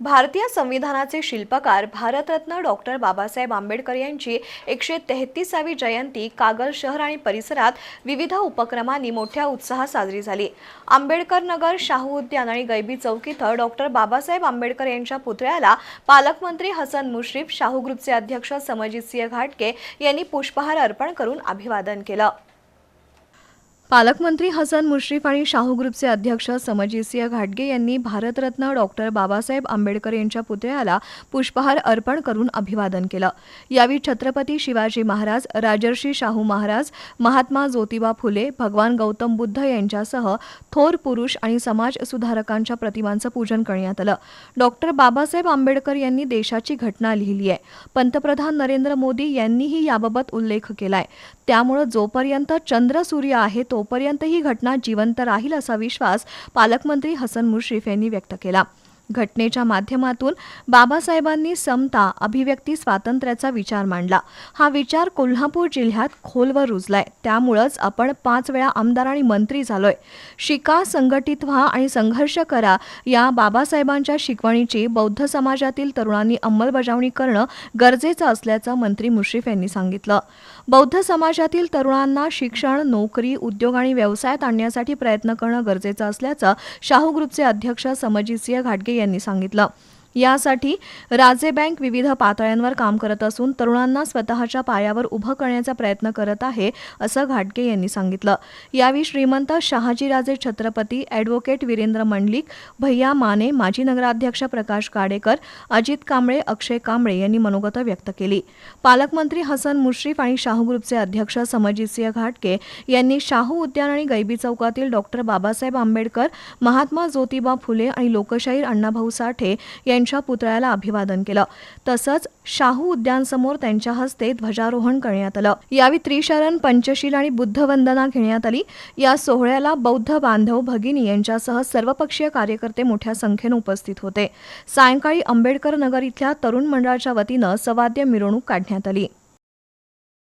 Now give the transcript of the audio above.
भारतीय संविधानाचे शिल्पकार भारतरत्न डॉक्टर बाबासाहेब आंबेडकर यांची एकशे तेहतीसावी जयंती कागल शहर आणि परिसरात विविध उपक्रमांनी मोठ्या उत्साहात साजरी झाली. आंबेडकर नगर शाहू उद्यान आणि गैबी चौक इथं डॉक्टर बाबासाहेब आंबेडकर यांच्या पुतळ्याला पालकमंत्री हसन मुश्रीफ शाहू ग्रुपचे अध्यक्ष समजितसिंह घाटके यांनी पुष्पहार अर्पण करून अभिवादन केलं. पालकमंत्री हसन मुश्रीफ आणि शाहू ग्रुपचे अध्यक्ष समजितसिंह घाटगे यांनी भारतरत्न डॉक्टर बाबासाहेब आंबेडकर यांच्या पुतळ्याला पुष्पहार अर्पण करून अभिवादन केलं. यावेळी छत्रपती शिवाजी महाराज राजर्षी शाहू महाराज महात्मा ज्योतिबा फुले भगवान गौतम बुद्ध यांच्यासह थोर पुरुष आणि समाज सुधारकांच्या प्रतिमांचं पूजन करण्यात आलं. डॉक्टर बाबासाहेब आंबेडकर यांनी देशाची घटना लिहिली आहे. पंतप्रधान नरेंद्र मोदी यांनीही याबाबत उल्लेख केलाय. त्यामुळं जोपर्यंत चंद्र सूर्य आहे तो तोपर्यंत ही घटना जिवंत राहील असा विश्वास पालकमंत्री हसन मुश्रीफ यांनी व्यक्त केला. घटनेच्या माध्यमातून बाबासाहेबांनी समता अभिव्यक्ती स्वातंत्र्याचा विचार मांडला. हा विचार कोल्हापूर जिल्ह्यात खोलवर रुजलाय. त्यामुळंच आपण पाच वेळा आमदार आणि मंत्री झालोय. शिका संघटित व्हा आणि संघर्ष करा या बाबासाहेबांच्या शिकवणीची बौद्ध समाजातील तरुणांनी अंमलबजावणी करणं गरजेचं असल्याचं मंत्री मुश्रीफ यांनी सांगितलं. बौद्ध समाजातील तरुणांना शिक्षण नोकरी उद्योग आणि व्यवसायात आणण्यासाठी प्रयत्न करणं गरजेचं असल्याचं शाहू ग्रुपचे अध्यक्ष समजितसिंह घाटगे यांनी सांगितलं. यासाठी राजे बँक विविध पातळ्यांवर काम करत असून तरुणांना स्वतःच्या पायावर उभं करण्याचा प्रयत्न करत आहे असं घाटगे यांनी सांगितलं. यावेळी श्रीमंत शहाजीराजे छत्रपती ॲडव्होकेट वीरेंद्र मंडलिक भैया माने माजी नगराध्यक्ष प्रकाश काडेकर अजित कांबळे अक्षय कांबळे यांनी मनोगत व्यक्त केली. पालकमंत्री हसन मुश्रीफ आणि शाहू ग्रुपचे अध्यक्ष समजितसिंह घाटके यांनी शाहू उद्यान आणि गैबी चौकातील डॉक्टर बाबासाहेब आंबेडकर महात्मा ज्योतिबा फुले आणि लोकशाहीर अण्णाभाऊ साठे यांच्या पुतळ्याला अभिवादन केलं. तसंच शाहू उद्यानसमोर त्यांच्या हस्ते ध्वजारोहण करण्यात आलं. यावेळी त्रिशरण पंचशील आणि बुद्ध वंदना घेण्यात आली. या सोहळ्याला बौद्ध बांधव भगिनी यांच्यासह सर्वपक्षीय कार्यकर्ते मोठ्या संख्येनं उपस्थित होते. सायंकाळी आंबेडकर नगर इथल्या तरुण मंडळाच्या वतीनं सवाद्य मिरवणूक काढण्यात आली.